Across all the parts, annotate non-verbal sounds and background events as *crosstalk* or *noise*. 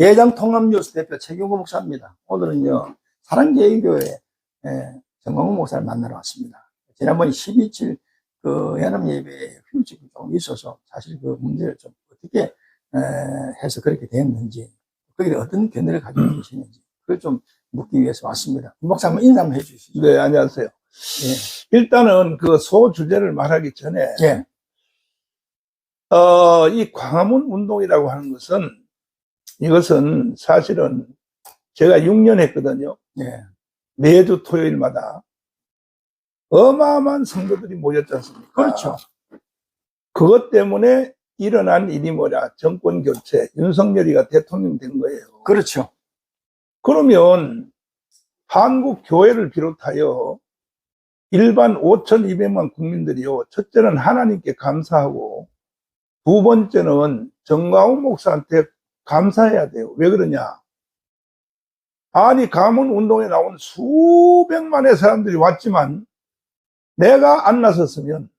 예장 통합뉴스 대표 최경구 목사입니다. 오늘은요, 사랑제일교회 예, 정광훈 목사를 만나러 왔습니다. 지난번 12.7그 연합 예배에 휴직이 좀 있어서 사실 그 문제를 좀 어떻게 에, 해서 그렇게 되었는지, 거기에 어떤 견해를 가지고 계시는지, 그걸 좀 묻기 위해서 왔습니다. 목사 한번 인사 한번 해주시죠. 네, 안녕하세요. 예. 일단은 그 소주제를 말하기 전에, 예. 어, 이 광화문 운동이라고 하는 것은, 이것은 사실은 제가 6년 했거든요. 예. 매주 토요일마다 어마어마한 성도들이 모였지 않습니까? 그렇죠. 그것 때문에 일어난 일이 뭐냐? 정권 교체, 윤석열이가 대통령 된 거예요. 그렇죠. 그러면 한국 교회를 비롯하여 일반 5,200만 국민들이요. 첫째는 하나님께 감사하고 두 번째는 정광훈 목사한테 감사해야 돼요. 왜 그러냐? 아니 가문 운동에 나온 수백만의 사람들이 왔지만 내가 안 나섰으면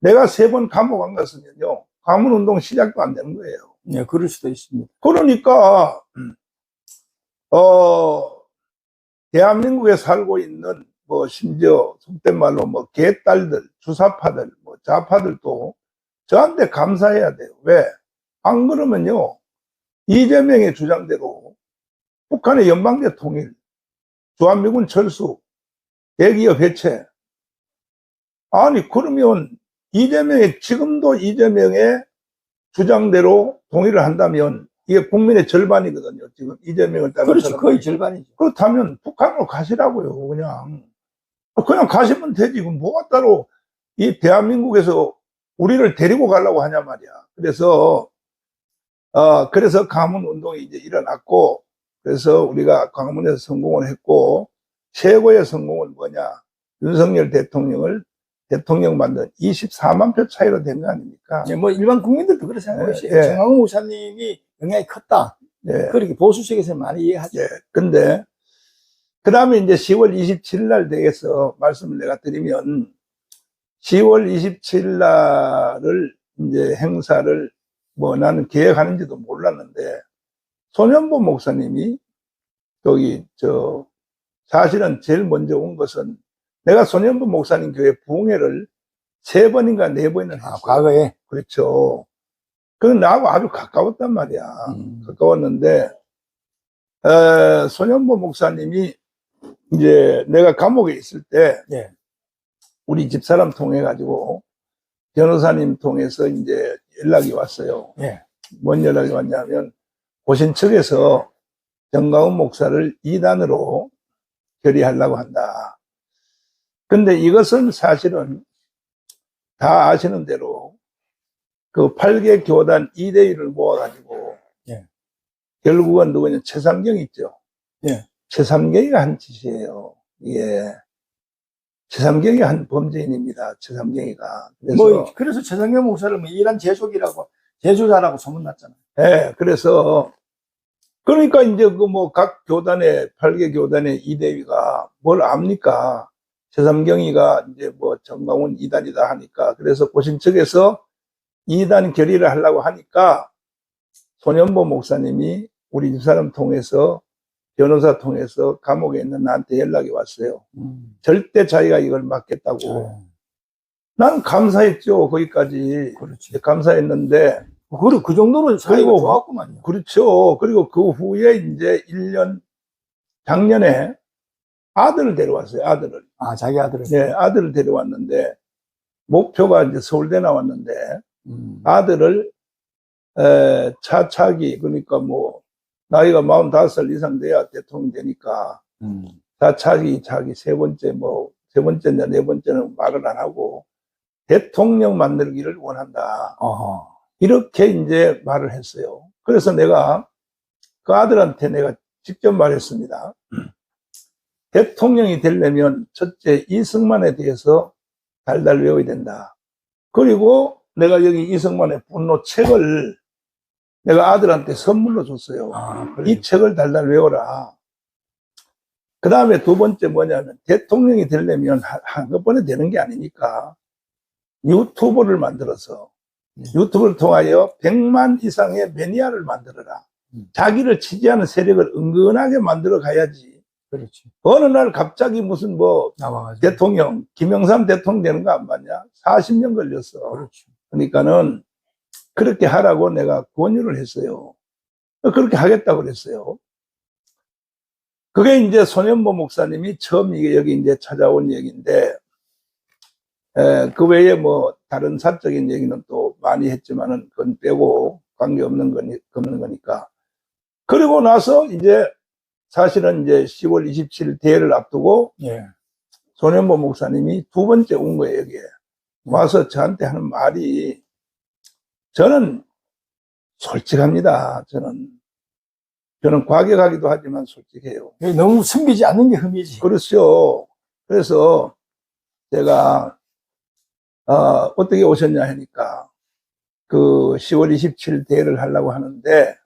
내가 세 번 감옥 안 갔으면요. 가문 운동 시작도 안 되는 거예요. 예, 그럴 수도 있습니다. 그러니까 어 대한민국에 살고 있는 뭐 심지어 속된 말로 뭐 개딸들, 주사파들, 뭐 좌파들도 저한테 감사해야 돼요. 왜? 안 그러면요 이재명의 주장대로 북한의 연방제 통일, 주한미군 철수, 대기업 해체 아니 그러면 이재명의 지금도 이재명의 주장대로 동의를 한다면 이게 국민의 절반이거든요. 지금 이재명을 따라 그렇죠. 거의 절반이죠. 그렇다면 북한으로 가시라고요. 그냥 그냥 가시면 되지. 그럼 뭐가 따로 이 대한민국에서 우리를 데리고 가려고 하냐 말이야. 그래서 어 그래서 가문 운동이 이제 일어났고 그래서 우리가 광화문에서 성공을 했고 최고의 성공은 뭐냐? 윤석열 대통령을 대통령 만든 24만 표 차이로 된 거 아닙니까? 예, 뭐 일반 국민들도 그렇게 생각하시죠. 예, 예. 정광훈 목사님이 영향이 컸다. 네. 그렇게 보수 쪽에서 많이 이해하죠. 예. 근데, 그 다음에 이제 10월 27일 날 대해서 말씀을 내가 드리면, 10월 27일 날을 이제 행사를 뭐 나는 계획하는지도 몰랐는데, 손현보 목사님이 여기 저, 사실은 제일 먼저 온 것은 내가 손현보 목사님 교회 부흥회를 세 번인가 네 번이나 했어요. 아, 과거에. 그렇죠. 그건 나하고 아주 가까웠단 말이야. 음. 가까웠는데, 에, 손현보 목사님이 이제 내가 감옥에 있을 때 예. 우리 집사람 통해 가지고 변호사님 통해서 이제 연락이 왔어요. 예. 뭔 연락이 왔냐면 고신 측에서 정가훈 목사를 이단으로 결의하려고 한다. 근데 이것은 사실은 다 아시는 대로 그 8개 교단 2대1을 모아가지고 예. 결국은 누구냐 최삼경 있죠. 예. 최삼경이가 한 짓이에요. 예. 최삼경이 한 범죄인입니다. 최삼경이가. 그래서 뭐, 그래서 최성경 목사를 뭐 이란 제조기라고, 제조자라고 소문났잖아요. 예, 그래서, 그러니까 이제 그 뭐 각 교단의, 8개 교단의 이대위가 뭘 압니까? 최삼경이가 이제 뭐 정강훈 이단이다 하니까, 그래서 고신 측에서 이단 결의를 하려고 하니까, 손현보 목사님이 우리 집사람 통해서, 변호사 통해서 감옥에 있는 나한테 연락이 왔어요. 음. 절대 자기가 이걸 맡겠다고. 예. 난 감사했죠, 거기까지. 그렇지. 감사했는데, 그리고 그 정도로 사이가 좋았구만요. 그렇죠. 그리고 그 후에 이제 1년, 작년에 아들을 데려왔어요, 아들을. 아, 자기 아들을. 네, 아들을 데려왔는데, 목표가 이제 서울대 나왔는데, 음. 아들을, 에, 차차기, 그러니까 뭐, 나이가 45살 이상 돼야 대통령 되니까, 음. 차차기, 자기 세 번째, 뭐, 세 번째냐, 네 번째는 말을 안 하고, 대통령 만들기를 원한다. 어허. 이렇게 이제 말을 했어요. 그래서 내가 그 아들한테 내가 직접 말했습니다. 대통령이 되려면 첫째 이승만에 대해서 달달 외워야 된다. 그리고 내가 여기 이승만의 분노 책을 내가 아들한테 선물로 줬어요. 아. 이 책을 달달 외워라. 그 다음에 두 번째 뭐냐면 대통령이 되려면 한- 한꺼번에 되는 게 아니니까 유튜브를 만들어서 네. 유튜브를 통하여 100만 이상의 매니아를 만들어라. 음. 자기를 지지하는 세력을 은근하게 만들어 가야지. 그렇지. 어느 날 갑자기 무슨 뭐 나와가지고. 대통령, 김영삼 대통령 되는 거안 봤냐? 40년 걸렸어. 그렇죠. 그러니까는 그렇게 하라고 내가 권유를 했어요. 그렇게 하겠다고 그랬어요. 그게 이제 손현보 목사님이 처음 이게 여기 이제 찾아온 얘기인데, 에, 그 외에 뭐 다른 사적인 얘기는 또 많이 했지만은 그건 빼고 관계없는 거니, 없는 거니까. 그리고 나서 이제 사실은 이제 10월 27일 대회를 앞두고 예. 손현보 목사님이 두 번째 온 거예요, 여기에. 와서 저한테 하는 말이, 저는 솔직합니다. 저는. 저는 과격하기도 하지만 솔직해요. 너무 숨기지 않는 게 흠이지. 그렇죠. 그래서 제가, 어, 어떻게 오셨냐 하니까, 그 10월 27일 대회를 하려고 하는데,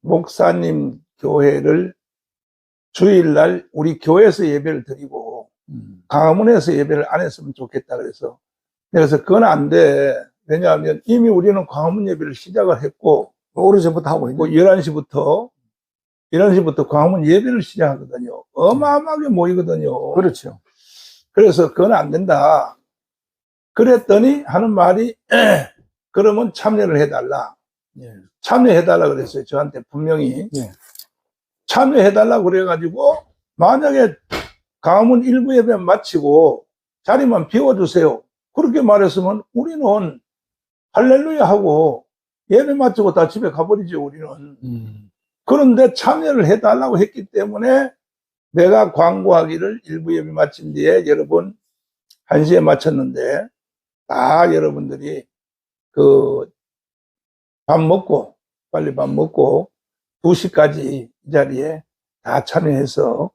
목사님 교회를 주일날 우리 교회에서 예배를 드리고, 음. 강화문에서 예배를 안 했으면 좋겠다 그래서 그래서 그건 안 돼. 왜냐하면 이미 우리는 광화문 예배를 시작을 했고 오래전부터 하고. 뭐 11시부터 11시부터 광화문 예배를 시작하거든요. 어마어마하게 모이거든요. 그렇죠. 그래서 그건 안 된다. 그랬더니 하는 말이 *clears throat* 그러면 참여를 해달라. 예. 참여해달라 그랬어요. 저한테 분명히. 예. 참여해달라 그래가지고 만약에 강화문 일부 예배 마치고 자리만 비워주세요. 그렇게 말했으면 우리는 할렐루야 하고 예배 마치고 다 집에 가버리죠, 우리는. 음. 그런데 참여를 해달라고 했기 때문에 내가 광고하기를 일부 예배 마친 뒤에 여러분 1시에 마쳤는데 다 여러분들이 그 밥 먹고 빨리 밥 먹고 2시까지 이 자리에 다 참여해서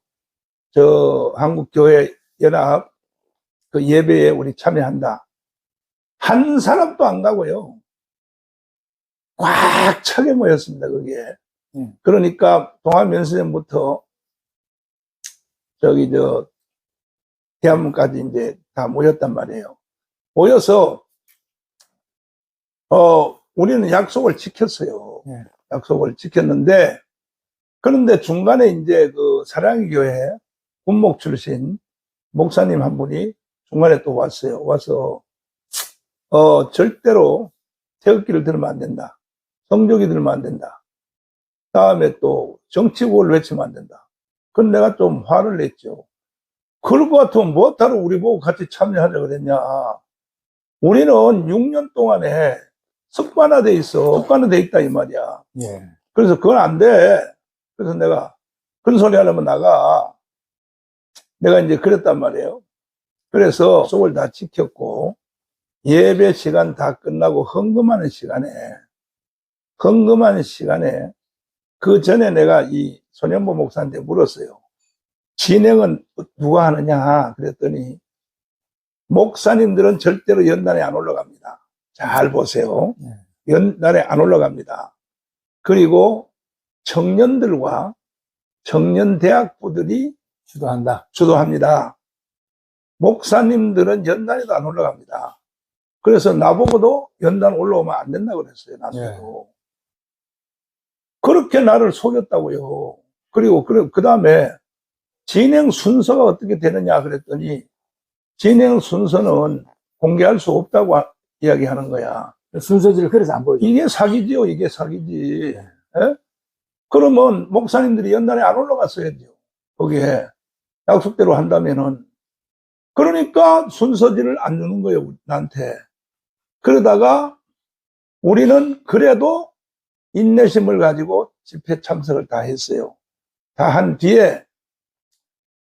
저 한국교회 연합 그 예배에 우리 참여한다. 한 사람도 안 가고요. 꽉 차게 모였습니다, 그게. 음. 그러니까 동아면세점부터 저기 저 대한문까지 이제 다 모였단 말이에요. 모여서 어 우리는 약속을 지켰어요. 예. 약속을 지켰는데 그런데 중간에 이제 그 사랑의 교회 군목 출신 목사님 한 분이 중간에 또 왔어요. 와서 어 절대로 태극기를 들면 안 된다. 성적이 들면 안 된다. 다음에 또 정치구호를 외치면 안 된다. 그건 내가 좀 화를 냈죠. 그럴 것 같으면 뭐하러 우리 보고 같이 참여하자 그랬냐. 우리는 6년 동안에 습관화돼 있어. 습관화돼 있다 이 말이야. 예. 그래서 그건 안 돼. 그래서 내가 그런 소리 하려면 나가. 내가 이제 그랬단 말이에요. 그래서 속을 다 지켰고 예배 시간 다 끝나고 헌금하는 시간에 헌금하는 시간에 그 전에 내가 이 손현보 목사한테 물었어요. 진행은 누가 하느냐 그랬더니 목사님들은 절대로 연단에 안 올라갑니다. 잘 보세요. 네. 연단에 안 올라갑니다. 그리고 청년들과 청년 대학부들이 주도한다. 주도합니다. 목사님들은 연단에도 안 올라갑니다. 그래서 나보고도 연단 올라오면 안 된다 그랬어요. 나도. 그렇게 나를 속였다고요. 그리고 그 다음에 진행 순서가 어떻게 되느냐 그랬더니 진행 순서는 공개할 수 없다고 하- 이야기하는 거야. 순서지를 그래서 안 보여줘. 이게 사기지요, 이게 사기지. 네. 예? 그러면 목사님들이 연단에 안 올라갔어야죠. 거기에 약속대로 한다면은. 그러니까 순서지를 안 주는 거예요, 나한테. 그러다가 우리는 그래도 인내심을 가지고 집회 참석을 다 했어요. 다 한 뒤에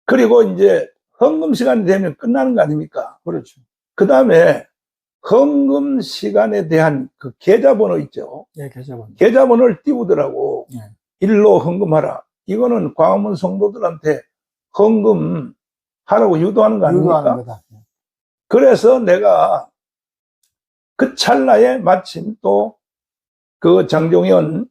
그리고 이제 헌금 시간이 되면 끝나는 거 아닙니까? 그렇죠. 그 다음에 헌금 시간에 대한 그 계좌번호 있죠. 예, 계좌번. 계좌번호를 띄우더라고. 예. 일로 헌금하라. 이거는 광화문 성도들한테 헌금 하라고 유도하는 거 아닙니까? 유도하는 거다. 그래서 내가 그 찰나에 마침 또 그 장종현,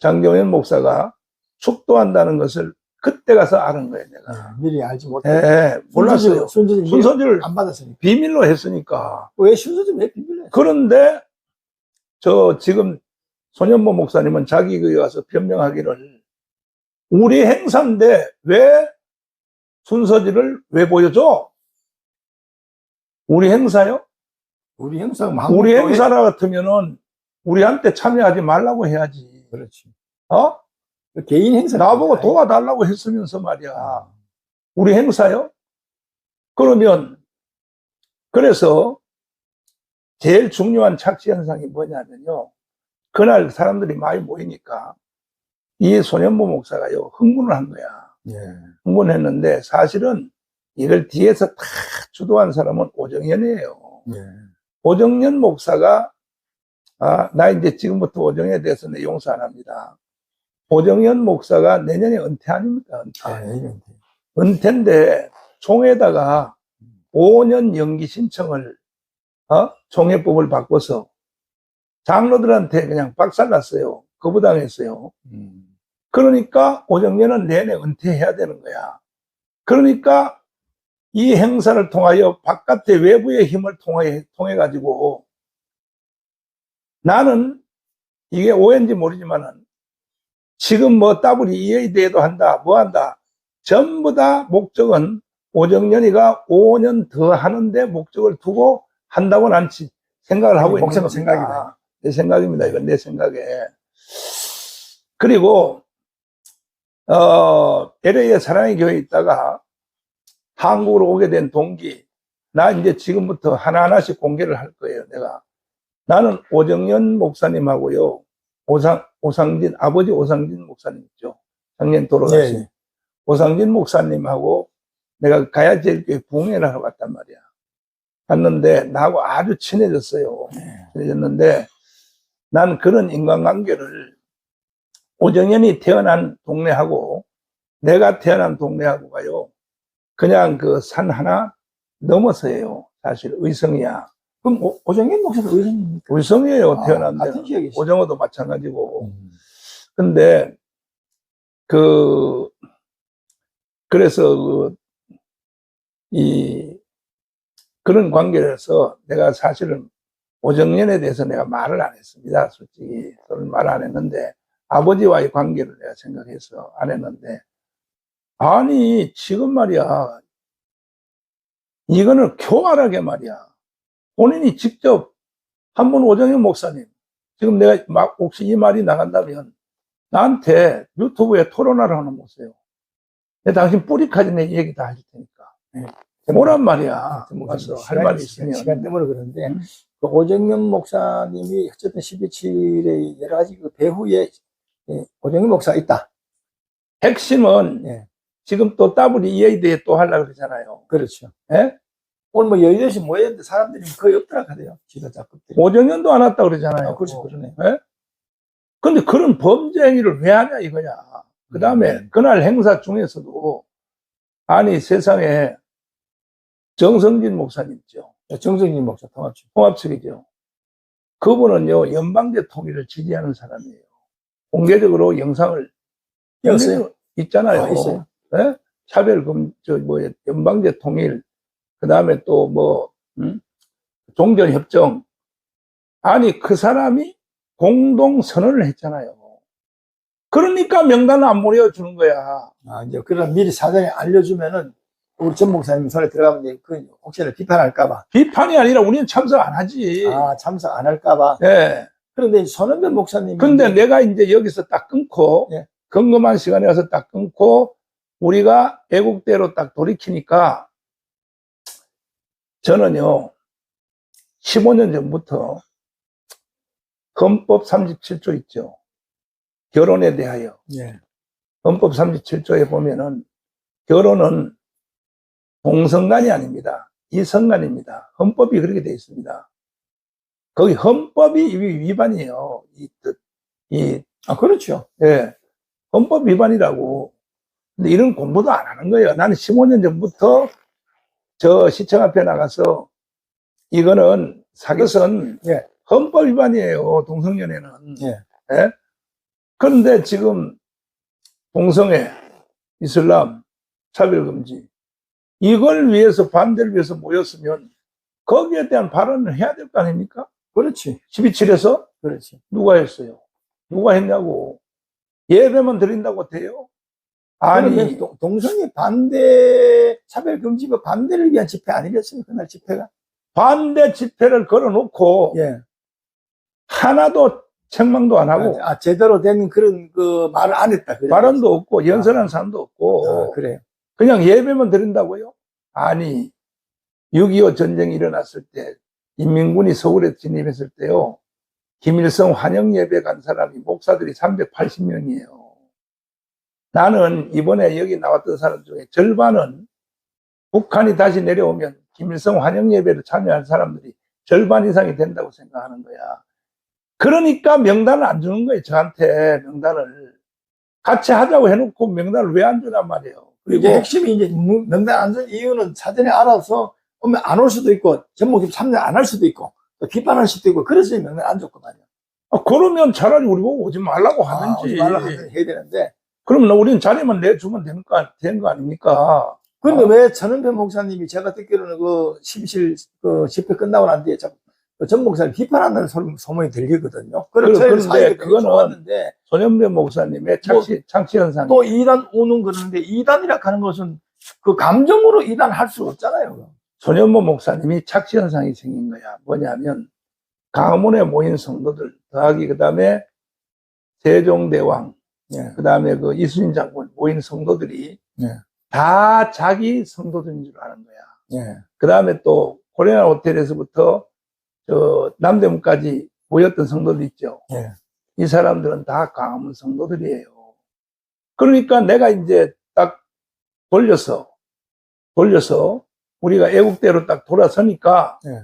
장종현 목사가 축도한다는 것을 그때 가서 아는 거예요, 내가. 예, 미리 알지 못해. 예, 몰랐어요. 순서지 순서지를 안 받았으니까. 비밀로 했으니까. 왜 순서지 왜 비밀래? 그런데 저 지금 손현보 목사님은 자기 거기 와서 변명하기를 우리 행사인데 왜 순서지를 왜 보여줘? 우리 행사요? 우리 행사 우리 행사라 같으면은 우리한테 참여하지 말라고 해야지. 그렇지. 어? 개인 행사 나보고 도와달라고 했으면서 말이야. 우리 행사요? 그러면, 그래서 제일 중요한 착시 현상이 뭐냐면요. 그날 사람들이 많이 모이니까 이 소년보 목사가요, 흥분을 한 거야. 예. 흥분했는데 사실은 이걸 뒤에서 다 주도한 사람은 오정현이에요. 예. 오정현 목사가 아, 나 이제 지금부터 오정현에 대해서 내 용서 안 합니다. 오정현 목사가 내년에 은퇴 아닙니까? 은퇴. 아, 예. 은퇴인데 총회에다가 5년 연기 신청을 어? 총회법을 바꿔서 장로들한테 그냥 박살났어요. 거부당했어요. 음. 그러니까 오정년은 내내 은퇴해야 되는 거야. 그러니까 이 행사를 통하여 바깥의 외부의 힘을 통해, 통해 가지고 나는 이게 오해인지 모르지만은 지금 뭐 더블이 EA 대회도 한다, 뭐 한다. 전부 다 목적은 오정연이가 5년 더 하는데 목적을 두고 한다고 난 지- 생각을 하고 있는 겁니다. 생각이다. 내 생각입니다. 이건 내 생각에. 그리고 어, LA에 사랑의 교회에 있다가 한국으로 오게 된 동기, 나 이제 지금부터 하나하나씩 공개를 할 거예요, 내가. 나는 오정연 목사님하고요, 오상, 오상진, 아버지 오상진 목사님 있죠. 작년 돌아가신. 예, 예. 오상진 목사님하고 내가 가야제일교회 부흥회를 하러 갔단 말이야. 갔는데 나하고 아주 친해졌어요. 예. 친해졌는데 난 그런 인간관계를 오정현이 태어난 동네하고 내가 태어난 동네하고 가요. 그냥 그 산 하나 넘어서예요. 사실 의성이야. 그럼 오, 오정현 목사도 의사입니까? 의성이에요. 아, 태어난 같은 데는. 지역이시. 오정호도 마찬가지고. 음. 근데 그 그래서 그, 이 그런 관계에서 내가 사실은 오정연에 대해서 내가 말을 안 했습니다. 솔직히 저는 말안 했는데 아버지와의 관계를 내가 생각해서 안 했는데 아니 지금 말이야 이거는 교활하게 말이야 본인이 직접 한번 오정현 목사님 지금 내가 막 혹시 이 말이 나간다면 나한테 유튜브에 토론하러 하는 보세요. 내 당신 뿌리까지 내 얘기 다 해줄 테니까. 뭐란 말이야. 와서 할 말이 있으면. 시간 때문에 그런데 음. 그 오정현 목사님이 어쨌든 12.7에 여러 가지 그 배후에 예, 오정현 목사가 있다. 핵심은 예. 지금 또 WEA 대회 또 하려고 그러잖아요. 그렇죠. 예? 오늘 뭐 여의도시 모였는데 사람들이 거의 없더라 하대요. 지도자급들이. 오정현도 안 왔다 그러잖아요. 아, 그렇죠. 그러네. 예? 근데 그런 범죄 행위를 왜 하냐 이거야. 그 다음에 음. 그날 행사 중에서도 아니 세상에 정성진 목사님 있죠. 정성진 목사 통합치. 통합측이죠. 그분은요, 연방제 통일을 지지하는 사람이에요. 공개적으로 영상을, 있어요? 영상이 있잖아요. 아, 있어요? 예? 차별금, 저, 뭐, 연방제 통일, 그 다음에 또 뭐, 음? 종전협정. 아니, 그 사람이 공동선언을 했잖아요. 그러니까 명단을 안 보내주는 거야. 아, 이제 그런 미리 사전에 알려주면은 우리 전 목사님 손에 들어가면 이제 그 혹시나 비판할까봐. 비판이 아니라 우리는 참석 안 하지. 아, 참석 안 할까봐. 예. 그런데 이제 손은변 목사님이. 근데 이제 내가 이제 여기서 딱 끊고, 예. 건금한 시간에 와서 딱 끊고, 우리가 애국대로 딱 돌이키니까, 저는요, 15년 전부터 헌법 37조 있죠. 결혼에 대하여. 예. 헌법 37조에 보면은, 결혼은 동성간이 아닙니다. 이성간입니다. 헌법이 그렇게 되어 있습니다. 거기 헌법이 위- 위반이에요. 이 뜻, 이 아, 그렇죠. 예. 헌법 위반이라고. 근데 이런 공부도 안 하는 거예요. 나는 15년 전부터 저 시청 앞에 나가서 이거는 사것은 예. 헌법 위반이에요. 동성연애는. 예. 예? 그런데 지금 동성애, 이슬람, 차별금지 이걸 위해서 반대를 위해서 모였으면 거기에 대한 발언을 해야 될 거 아닙니까? 그렇지. 12.7에서 그렇지. 누가 했어요? 누가 했냐고. 예배만 드린다고 돼요? 아니 동성애 반대 차별금지법 반대를 위한 집회 아니겠어요 그날 집회가? 반대 집회를 걸어놓고 예. 하나도 책망도 안 하고 아, 제대로 된 그런 그 말을 안 했다 그래 발언도 없고 연설한 사람도 없고 아, 그래요. 그냥 예배만 드린다고요? 아니, 6.25 전쟁이 일어났을 때, 인민군이 서울에 진입했을 때요, 김일성 환영 예배 간 사람이 목사들이 380명이에요. 나는 이번에 여기 나왔던 사람 중에 절반은 북한이 다시 내려오면 김일성 환영 예배를 참여할 사람들이 절반 이상이 된다고 생각하는 거야. 그러니까 명단을 안 주는 거예요, 저한테 명단을. 같이 하자고 해놓고 명단을 왜 안 주란 말이에요. 그리고 핵심이 이제 무- 명단 안 준 이유는 사전에 알아서 오면 안 올 수도 있고 전목이 참여 안 할 수도 있고 또 비판할 수도 있고 그래서 명단 안 줬거든요 아, 그러면 차라리 우리 보고 오지 말라고 아, 하든지. 오지 말라고 해야 되는데 그러면 우리는 자리만 내주면 되는 거, 되는 거 아닙니까? 근데 아. 왜 전은배 목사님이 제가 듣기로는 그 12실 그 집회 끝나고 난 뒤에 자꾸 그전 목사를 비판한다는 소문- 소문이 들리거든요. 그런데 그거는 손현배 목사님의 창시, 창시 현상. 또 이단 오는 그러는데 이단이라 하는 것은 그 감정으로 이단 할 수 없잖아요. 손현보 목사님이 착시 현상이 생긴 거야. 뭐냐면, 강원에 모인 성도들, 더하기 그 다음에 세종대왕, 예. 그 다음에 그 이순신 장군 모인 성도들이 예. 다 자기 성도들인 줄 아는 거야. 예. 그 다음에 또 코리아 호텔에서부터 저 남대문까지 모였던 성도들 있죠. 예. 이 사람들은 다 강화문 성도들이에요. 그러니까 내가 이제 딱 돌려서 돌려서 우리가 애국대로 딱 돌아서니까 예.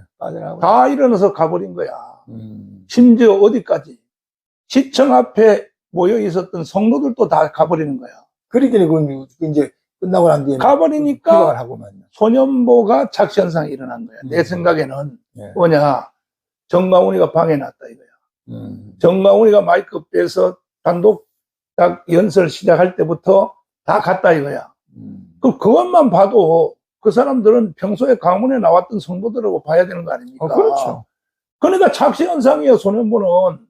다 일어나서 가버린 거야. 음. 심지어 어디까지 시청 앞에 모여 있었던 성도들도 다 가버리는 거야. 그러니까 그 이제 끝나고 난 뒤에 가버리니까 하고만요. 소년보가 착시현상이 일어난 거야. 내 음. 생각에는 예. 뭐냐 정강훈이가 방해 놨다 이거야. 음. 정강훈이가 마이크 빼서 단독 딱 연설 시작할 때부터 다 갔다 이거야. 음. 그 그것만 봐도 그 사람들은 평소에 강원에 나왔던 성도들하고 봐야 되는 거 아닙니까? 어, 그렇죠. 그러니까 착시 현상이에요, 소년부는.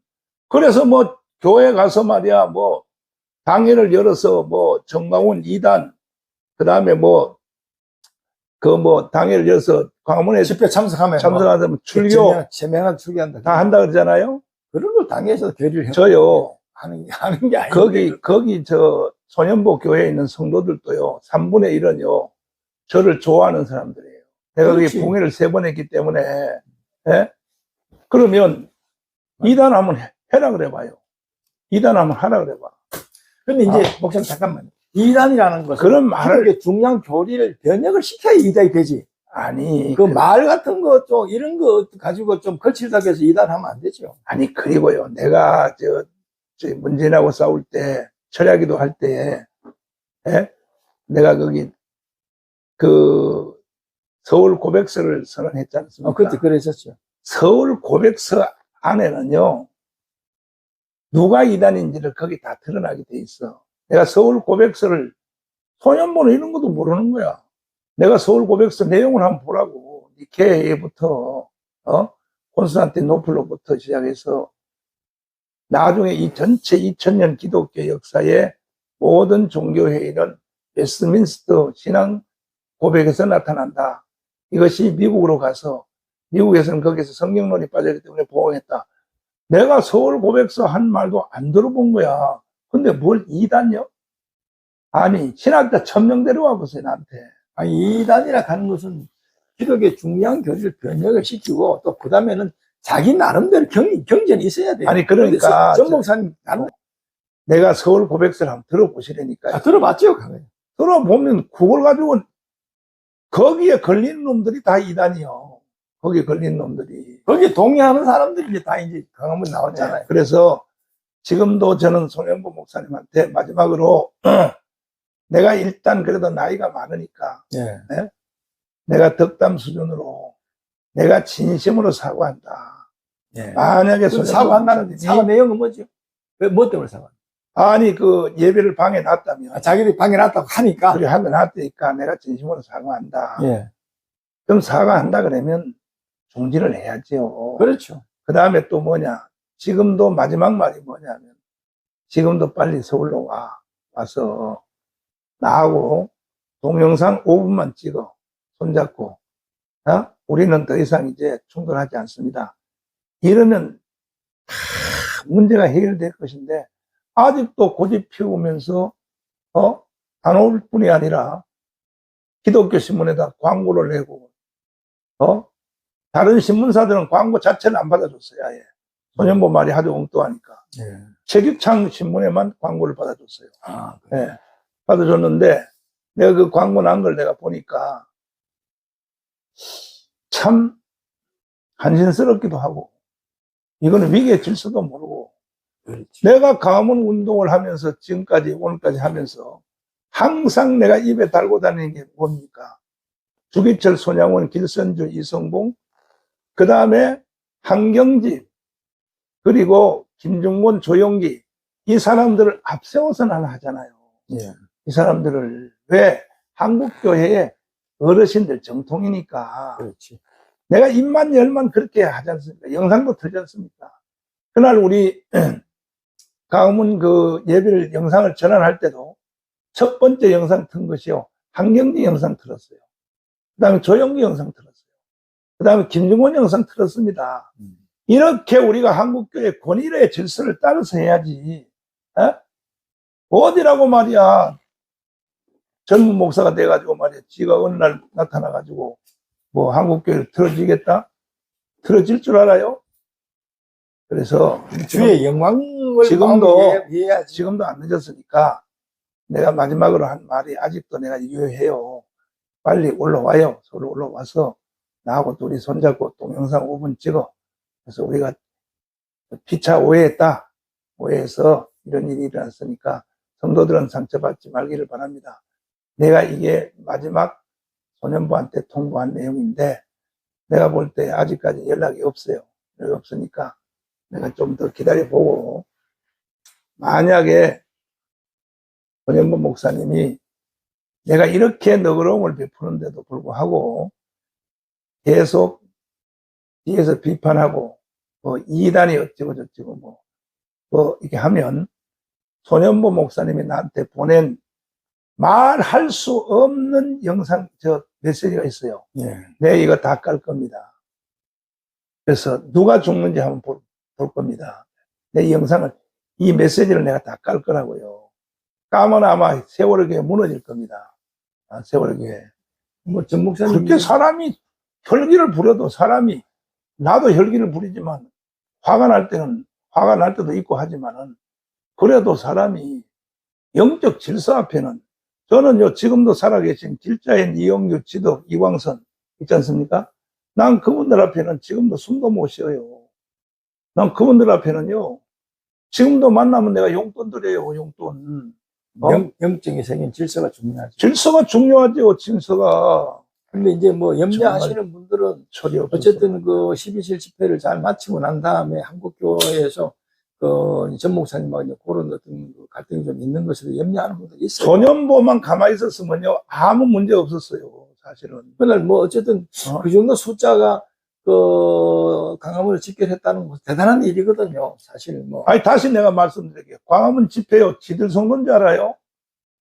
그래서 뭐 교회 가서 말이야, 뭐 당회를 열어서 뭐 정강훈 2단, 그 다음에 뭐 그 뭐 당회를 열어서 광화문에 집회 참석하면 참석하면 출교 제명, 제명한 출교한다. 다 한다 그러잖아요. 그런 걸 당해서 결의를 해. 저요. 하는 게 하는 게 아니고 거기, 거기 저 소년보 교회에 있는 성도들도요, 3분의 1은요, 저를 좋아하는 사람들이에요. 내가 거기 그렇지. 봉해를 세 번 했기 때문에, 예? 그러면 이단 한번 해- 해라 그래 봐요. 이단 한번 하라 그래봐. 근데 이제 목사님 잠깐만. 이단이라는 것은 그런 말을, 중요한 교리를 변혁을 시켜야 이단이 되지. 아니, 그 그- 말 같은 거 좀 이런 거 가지고 좀 거칠다고 해서 이단하면 안 되죠. 아니, 그리고요, 내가 저, 저 문재인하고 싸울 때, 철야기도 할 때, 예? 내가 거기, 그, 서울 고백서를 선언했지 않습니까? 어, 그때 그랬었죠. 서울 고백서 안에는요, 누가 이단인지를 거기 다 드러나게 돼 있어. 내가 서울 고백서를 소년번호 이런 것도 모르는 거야. 내가 서울 고백서 내용을 한번 보라고. 니케에부터, 어? 콘스탄티 노플로부터 시작해서 나중에 이 전체 2000년 기독교 역사의 모든 종교회의는 웨스트민스터 신앙 고백에서 나타난다. 이것이 미국으로 가서 미국에서는 거기서 성경론이 빠졌기 때문에 보호했다. 내가 서울 고백서 한 말도 안 들어본 거야. 근데 뭘 이단요? 아니, 신학자 천명 데려와 보세요, 나한테. 아니, 이단이라 하는 것은 기독의 중요한 교리를 변혁을 시키고 또 그 다음에는 자기 나름대로 경, 경전이 있어야 돼요. 아니, 그러니까 그래서 전 목사님 나는 내가 서울 고백서를 한번 들어보시라니까요. 아, 들어봤죠, 강을. 들어보면 그걸 가지고 거기에 걸리는 놈들이 다 이단이요. 거기에 걸린 놈들이. 거기에 동의하는 사람들이 이제 다 이제 강화문 나왔잖아요. 그래서 지금도 저는 손현보 목사님한테 마지막으로 *clears throat* 내가 일단 그래도 나이가 많으니까 예. 내가 덕담 수준으로 내가 진심으로 사과한다. 예. 만약에 사과한다는 사과 내용은 뭐죠? 왜, 뭐 때문에 사과? 아니 그 예배를 방해 놨다면 아, 자기들이 방해 놨다고 하니까. 그래 하면 놨으니까 내가 진심으로 사과한다. 예. 그럼 사과한다 그러면 중지를 해야지요. 그렇죠. 그 다음에 또 뭐냐. 지금도 마지막 말이 뭐냐면, 지금도 빨리 서울로 와. 와서 나하고 동영상 5분만 찍어. 손잡고. 어? 우리는 더 이상 이제 충돌하지 않습니다. 이러면 다 문제가 해결될 것인데 아직도 고집 피우면서 어? 단올 뿐이 아니라 기독교 신문에다 광고를 내고 어? 다른 신문사들은 광고 자체를 안 받아줬어요. 아예. 소년보 말이 하도 엉뚱하니까. 예. 최규창 신문에만 광고를 받아줬어요. 아, 그래. 예. 받아줬는데 내가 그 광고 난 걸 내가 보니까 참 한심스럽기도 하고 이거는 위기의 질서도 모르고 그렇지. 내가 가문 운동을 하면서 지금까지 오늘까지 하면서 항상 내가 입에 달고 다니는 게 뭡니까? 주기철, 손양원, 길선주, 이성봉, 그 다음에 한경집, 그리고 김중곤, 조용기, 이 사람들을 앞세워서 나는 하잖아요. 예. 이 사람들을 왜 한국 교회의 어르신들 정통이니까 그렇지. 내가 입만 열만 그렇게 하지 않습니까? 영상도 틀지 않습니까? 그날 우리 *clears throat* 가문 그 예배를 영상을 전환할 때도 첫 번째 영상 튼 것이요. 한경지 영상 틀었어요. 그 다음에 조영기 영상 틀었어요. 그 다음에 김정원 영상 틀었습니다. 음. 이렇게 우리가 한국교회 권위의 질서를 따라서 해야지. 어? 어디라고 말이야. 젊은 목사가 돼가지고 말이야. 지가 어느 날 나타나가지고 뭐 한국교회를 틀어지겠다? 틀어질 줄 알아요? 그래서 주의 영광을 지금도-. 지금도 안 늦었으니까 내가 마지막으로 한 말이 아직도 내가 유효해요. 빨리 올라와요. 서로 올라와서 나하고 둘이 손잡고 동영상 5분 찍어. 그래서 우리가 피차 오해했다. 오해해서 이런 일이 일어났으니까 성도들은 상처받지 말기를 바랍니다. 내가 이게 마지막 소년부한테 통보한 내용인데 내가 볼 때 아직까지 연락이 없어요. 연락이 없으니까 내가 좀 더 기다려보고 만약에 권현보 목사님이 내가 이렇게 너그러움을 베푸는데도 불구하고 계속 뒤에서 비판하고 뭐 이단이 어쩌고 저쩌고 뭐, 뭐 이렇게 하면 손현보 목사님이 나한테 보낸 말할 수 없는 영상 저 메시지가 있어요. 예. 내 이거 다 깔 겁니다. 그래서 누가 죽는지 한번 볼, 볼 겁니다. 내 이 영상을, 이 메시지를 내가 다 깔 거라고요. 까면 아마 세월의 교회 무너질 겁니다. 아, 세월의 교회. 뭐 전 목사님 그렇게 사람이 혈기를 부려도 사람이, 나도 혈기를 부리지만 화가 날 때는, 화가 날 때도 있고 하지만은 그래도 사람이 영적 질서 앞에는 저는요, 지금도 살아계신 길자인 이영규, 지도, 이광선 있지 않습니까? 난 그분들 앞에는 지금도 숨도 못 쉬어요. 난 그분들 앞에는요, 지금도 만나면 내가 용돈 드려요, 용돈. 어? 영, 영적인 생긴 질서가 중요하죠. 질서가 중요하죠, 질서가. 근데 이제 뭐 염려하시는 분들은 없어서. 어쨌든 그 12실 집회를 잘 마치고 난 다음에 한국교회에서 그 전 목사님하고 이제 그런 어떤 그 갈등이 좀 있는 것으로 염려하는 분들이 있어요. 소년보만 가만히 있었으면요, 아무 문제 없었어요, 사실은. 그날 뭐 어쨌든 어? 그 정도 숫자가 그 강화문을 집결했다는 건 대단한 일이거든요. 사실 뭐 아니, 다시 내가 말씀드릴게요. 광화문 집회요, 지들 성도인 줄 알아요?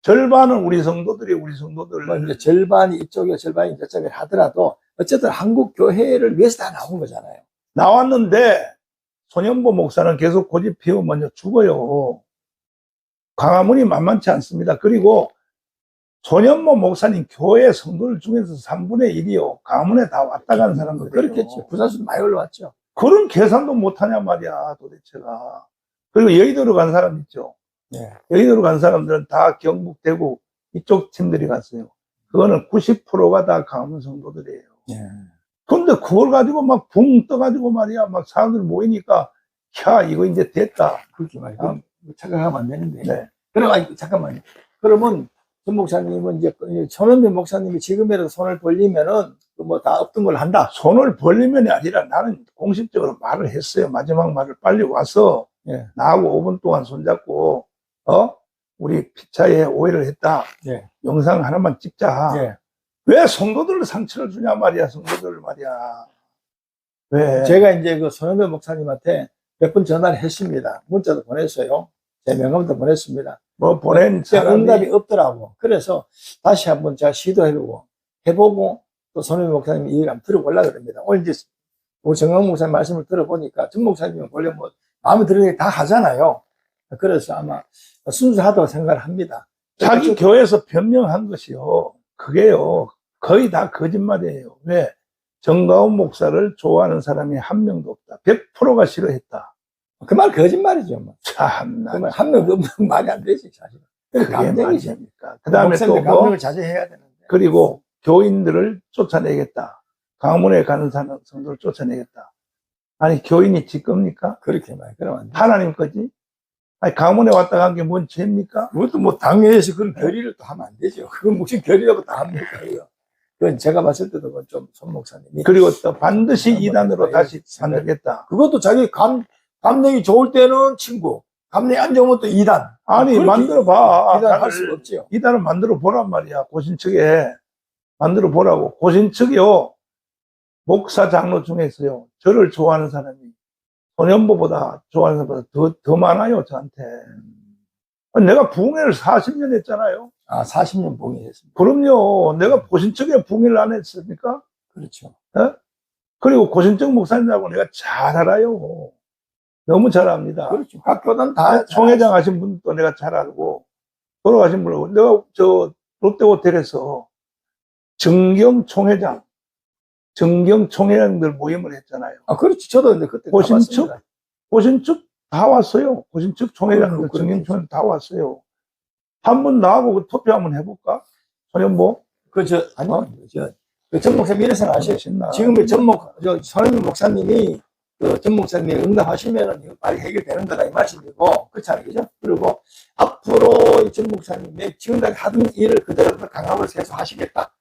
절반은 우리 성도들이 우리 성도들. 뭐 이제 절반이 이쪽에 절반이 저쪽에 하더라도 어쨌든 한국 교회를 위해서 다 나온 거잖아요. 나왔는데 손영보 목사는 계속 고집 피우면 죽어요. 광화문이 만만치 않습니다. 그리고 손영보 목사님 교회 성도들 중에서 3분의 1이요. 광화문에 다 왔다 가는 사람들. 그렇겠죠. 부산수도 많이 올라왔죠. 그런 계산도 못하냐 말이야, 도대체가. 그리고 여의도로 간 사람 있죠. 네. 여의도로 간 사람들은 다 경북, 대구 이쪽 팀들이 갔어요. 그거는 90%가 다 강원 성도들이에요. 예. 근데 그걸 가지고 막 붕 떠가지고 말이야. 막 사람들 모이니까, 야, 이거 이제 됐다. 그렇게 말이야. 아, 착각하면 안 되는데. 네. 그럼, 아니, 잠깐만요. 그러면, 전 목사님은 이제, 천원배 목사님이 지금이라도 손을 벌리면은, 뭐 다 없던 걸 한다. 손을 벌리면이 아니라 나는 공식적으로 말을 했어요. 마지막 말을 빨리 와서, 예. 나하고 5분 동안 손잡고, 어? 우리 피차에 오해를 했다. 예. 영상 하나만 찍자. 예. 왜 성도들 상처를 주냐 말이야, 성도들 말이야. 왜? 제가 이제 그 손현배 목사님한테 몇 번 전화를 했습니다. 문자도 보냈어요. 제 명함도 보냈습니다. 뭐 보낸 사람이 응답이 없더라고. 그래서 다시 한번 제가 시도해보고 해보고 또 손흥민 목사님 얘기를 한번 들어보려고 그럽니다. 오늘 이제 우리 정강 목사님 말씀을 들어보니까 전 목사님은 원래 뭐 마음에 드는 게다 하잖아요. 그래서 아마 순수하다고 생각을 합니다. 자기 교회에서 변명한 것이요. 그게요. 거의 다 거짓말이에요. 왜? 정가운 목사를 좋아하는 사람이 한 명도 없다. 100%가 싫어했다. 그 말 거짓말이죠. 뭐. 참나. 그말 한 명도 없는 말이 안 되지 사실. 말입니까? 그 다음에 또 뭐, 감정을 자제해야 되는데. 그리고 교인들을 쫓아내겠다. 강문에 가는 사람, 성도를 쫓아내겠다. 아니, 교인이 지 겁니까? 그렇게 말. 그러면 안 돼. 하나님 거지? 아니, 강문에 왔다 간 게 뭔 죄입니까? 그것도 뭐 당회에서 그런 결의를 또 하면 안 되죠. 그건 무슨 결의라고 다 합니까? 그건 제가 봤을 때도 그건 좀 손 목사님이 그리고 또 반드시 한번 이단으로 해봐야 다시 만들겠다. 그것도 자기 감 감정이 좋을 때는 친구, 감정이 안 좋으면 또 이단. 아니, 만들어 봐. 이단 할 수가 없지요. 이단을 만들어 보란 말이야. 고신 측에. 만들어 보라고. 고신 측이요. 목사 장로 중에서요. 저를 좋아하는 사람이 소년보보다 좋아하는 사람보다 더, 더 많아요. 저한테. 내가 부흥회를 40년 했잖아요. 아, 40년 봉인했습니다. 그럼요. 내가 고신측에 부흥회를 안 했습니까? 그렇죠. 그리고 고신측 목사님하고 내가 잘 알아요. 너무 잘 압니다. 그렇죠. 각 교단 다 총회장 하신 분도 내가 잘 알고, 돌아가신 분하고, 내가 저 롯데 호텔에서 정경 총회장, 정경 총회장들 모임을 했잖아요. 아, 그렇지. 저도 근데 그때? 가봤습니다. 고신측 다 왔어요. 고신측 총회장들, 그렇고, 정경 총회장 다 왔어요. 한 번 나하고 그 투표 한번 해볼까? 소년보? 그, 저, 아니, 저, 그 전 목사님 이런 생각 하셔요. 신나. 지금 그 전 목, 저, 손흥민 목사님이, 그, 전 목사님이 응답하시면은 빨리 해결되는 거다, 이 말씀이고, 그렇잖아요. 그죠? 그리고 앞으로 이전 목사님이 지금까지 하던 일을 그대로 강함을 계속 하시겠다.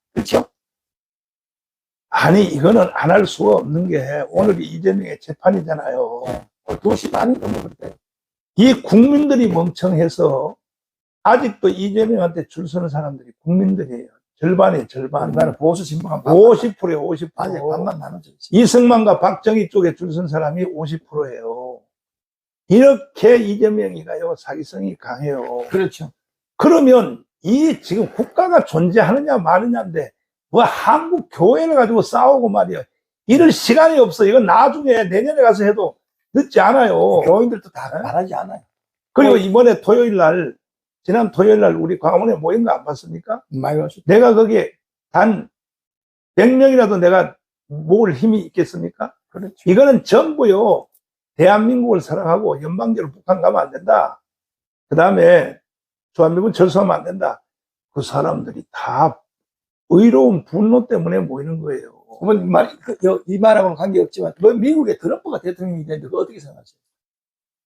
아니, 이거는 안 할 수가 없는 게, 오늘이 이재명의 재판이잖아요. 오늘 2시 반이 넘어 그때. 이 국민들이 멍청해서 아직도 이재명한테 줄 서는 사람들이 국민들이에요. 절반이에요, 절반. 나는 보수 진보가 50%에요, 50%. 아니, 반만 나눠져 있어. 이승만과 박정희 쪽에 줄 선 사람이 50%예요. 이렇게 이재명이가요, 사기성이 강해요. 그렇죠. 그러면 이 지금 국가가 존재하느냐 마느냐인데, 뭐 한국 교회를 가지고 싸우고 말이야. 이럴 시간이 없어. 이건 나중에 내년에 가서 해도 늦지 않아요. 교인들도 다 네? 말하지 않아요. 그리고 어. 이번에 토요일 날, 지난 토요일 날 우리 광화문에 모인 거 안 봤습니까? 많이 왔어. 내가 거기에 단 100명이라도 내가 모을 힘이 있겠습니까? 그렇죠. 이거는 전부요, 대한민국을 사랑하고 연방제로 북한 가면 안 된다. 그 다음에 주한미군 철수하면 안 된다. 그 사람들이 다 의로운 분노 때문에 모이는 거예요. 그건 이 말, 그, 여- 이 말하고는 관계없지만, 뭐 미국의 트럼프가 대통령이 되는데 그거 어떻게 생각하세요?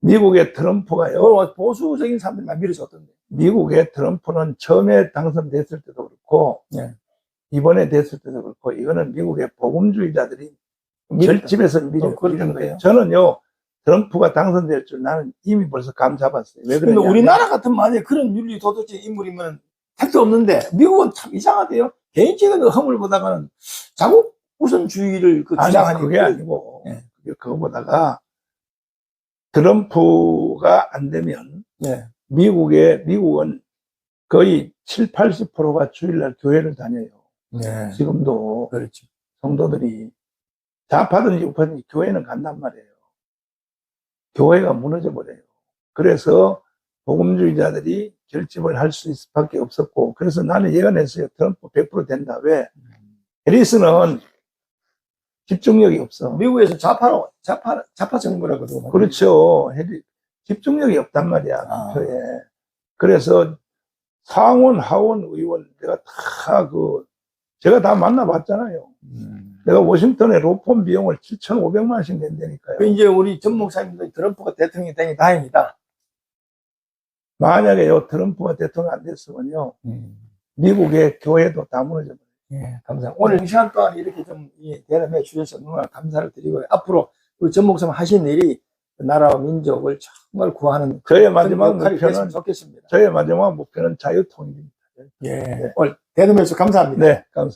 미국의 트럼프가요, 그걸 보수적인 사람들만 밀어줬던데. 미국의 트럼프는 처음에 당선됐을 때도 그렇고, 예. 이번에 됐을 때도 그렇고, 이거는 미국의 복음주의자들이 결집해서 밀어, 어, 밀는 거예요? 저는요, 트럼프가 당선될 줄 나는 이미 벌써 감 잡았어요. 왜 그러냐. 우리나라 같은 만약에 그런 윤리 도덕적 인물이면 택도 없는데, 미국은 참 이상하대요. 개인적인 그 허물 보다가는 자국 우선주의를 그 주장하니까. 그게 아니고, 예. 그게 그거보다가 트럼프가 안 되면 예. 미국의, 미국은 거의 7, 80%가 주일날 교회를 다녀요. 예. 지금도 그렇죠. 성도들이 좌파든지 우파든지 교회는 간단 말이에요. 교회가 무너져 버려요. 그래서 복음주의자들이 결집을 할 수 있을 밖에 없었고, 그래서 나는 예언했어요. 트럼프 100% 된다. 왜? 해리스는 집중력이 없어. 미국에서 좌파로, 좌파, 좌파 정부라 그러고. 그렇죠. 해리, 집중력이 없단 말이야. 아. 교회에. 그래서 상원, 하원 의원 내가 다 그, 제가 다 만나봤잖아요. 음. 내가 워싱턴에 로펌 비용을 7,500만 원씩 낸다니까요. 그 이제 우리 전 목사님도 트럼프가 대통령이 되니 다행이다. 만약에 요, 트럼프가 대통령 안 됐으면요, 미국의 교회도 다 무너져 버려요. 예, 감사합니다. 오늘 이 시간 동안 이렇게 좀 이, 대담해 주셔서 너무 감사를 드리고요. 앞으로 우리 전 목사님 하신 일이 그 나라와 민족을 정말 구하는 저의 마지막 목표는, 좋겠습니다. 저의 마지막 목표는 자유통일입니다. 예, 오늘 대담해 주셔서 감사합니다. 네, 감사합니다.